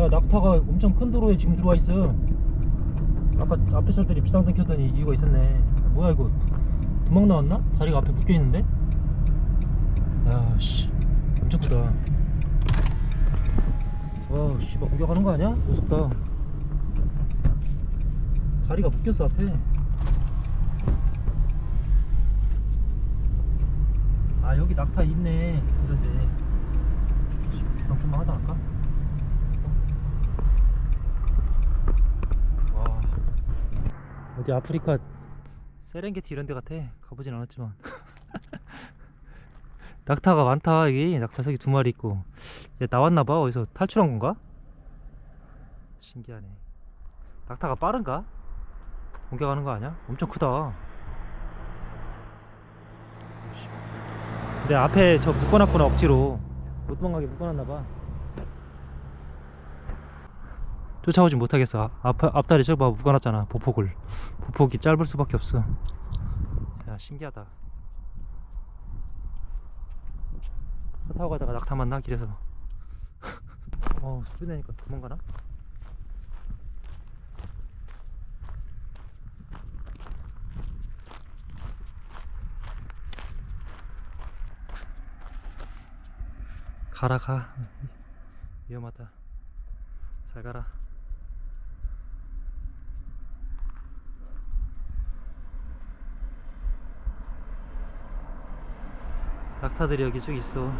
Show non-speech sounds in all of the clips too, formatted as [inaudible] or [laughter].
야 낙타가 엄청 큰 도로에 지금 들어와 있어. 아까 앞에 차들이 비상등 켰더니 이유가 있었네. 뭐야 이거? 도망 나왔나? 다리가 앞에 묶여 있는데? 야씨. 엄청 크다. 와 씨발 공격하는 거 아니야? 무섭다. 다리가 묶였어 앞에. 아 여기 낙타 있네. 이런데. 그럼 좀만 하다 할까? 와 어디 아프리카 세렝게티 이런 데 같아. 가보진 않았지만. [laughs] 낙타가 많다 여기. 낙타 저기 두 마리 있고. 얘 나왔나봐. 어디서 탈출한 건가? 신기하네. 낙타가 빠른가? 공격하는 거 아니야? 엄청 크다. 근데 앞에 저 묶어놨구나 억지로. 못 도망가게 묶어놨나봐 쫓아오지 못하겠어. 앞, 앞다리 저거 봐 묶어놨잖아. 보폭을. 보폭이 짧을 수밖에 없어. 야 신기하다. 차 타고 가다가 낙타 만나? 길에서. [laughs] 어 소리 나니까 도망가나? 가라 가. [laughs] 위험하다. 잘 가라 낙타들이 여기 쭉 있어. [laughs]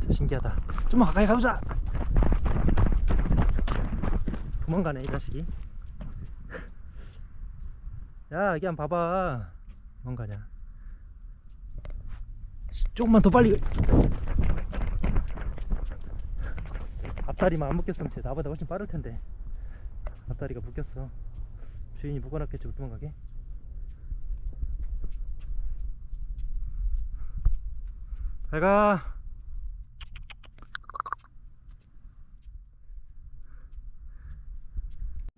진짜 신기하다. 좀만 가까이 가보자. 도망가네 이 자식이. [laughs] 야 여기 한번 봐봐. 도망가냐. 조금만 더 빨리. [laughs] 앞다리만 안 묶였으면 쟤 나보다 훨씬 빠를 텐데. 앞다리가 묶였어 주인이 묶어놨겠지 못 도망가게? 잘가.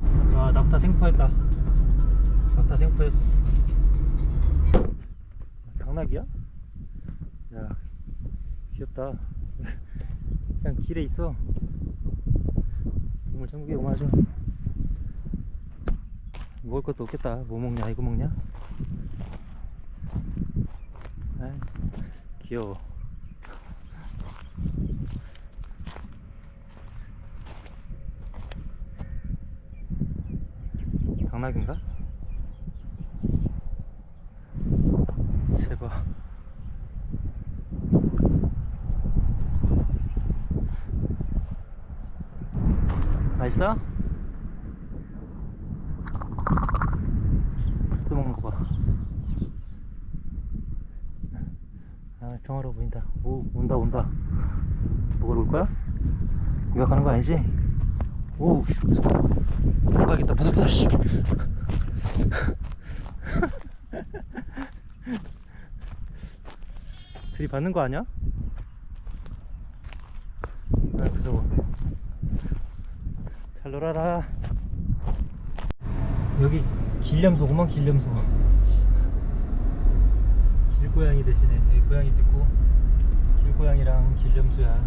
아 낙타 생포했다. 낙타 생포했어. 당나귀야? 야 귀엽다. [laughs] 그냥 길에 있어. 동물 천국에 오마죠 먹을 것도 없겠다. 뭐 먹냐? 이거 먹냐? 아이 귀여워. 당나귀인가? 제발. 맛있어? 봐. 아, 평화로워 보인다. 오, 온다, 온다. 먹으러 올 거야? 공격하는 거 아니지? 오, 씨, 무서워. 도망가겠다. 무섭다, 씨. [laughs] 들이 받는 거 아니야? 아, 무서워. 잘 놀아라. 여기 길염소구만 길염소. [laughs] 길고양이 대신에 여기 고양이도 있고 길고양이랑 길염소야. 다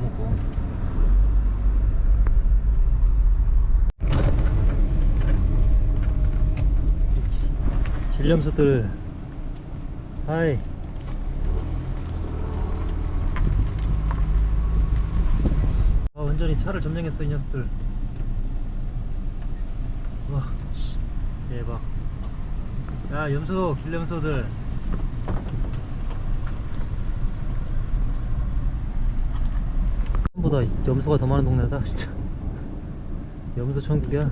먹고. 길염소들. 하이. 아 완전히 차를 점령했어 이 녀석들 와 씨, 대박. 야 염소 길염소들. 보다 염소가 더 많은 동네다 진짜. [laughs] 염소 천국이야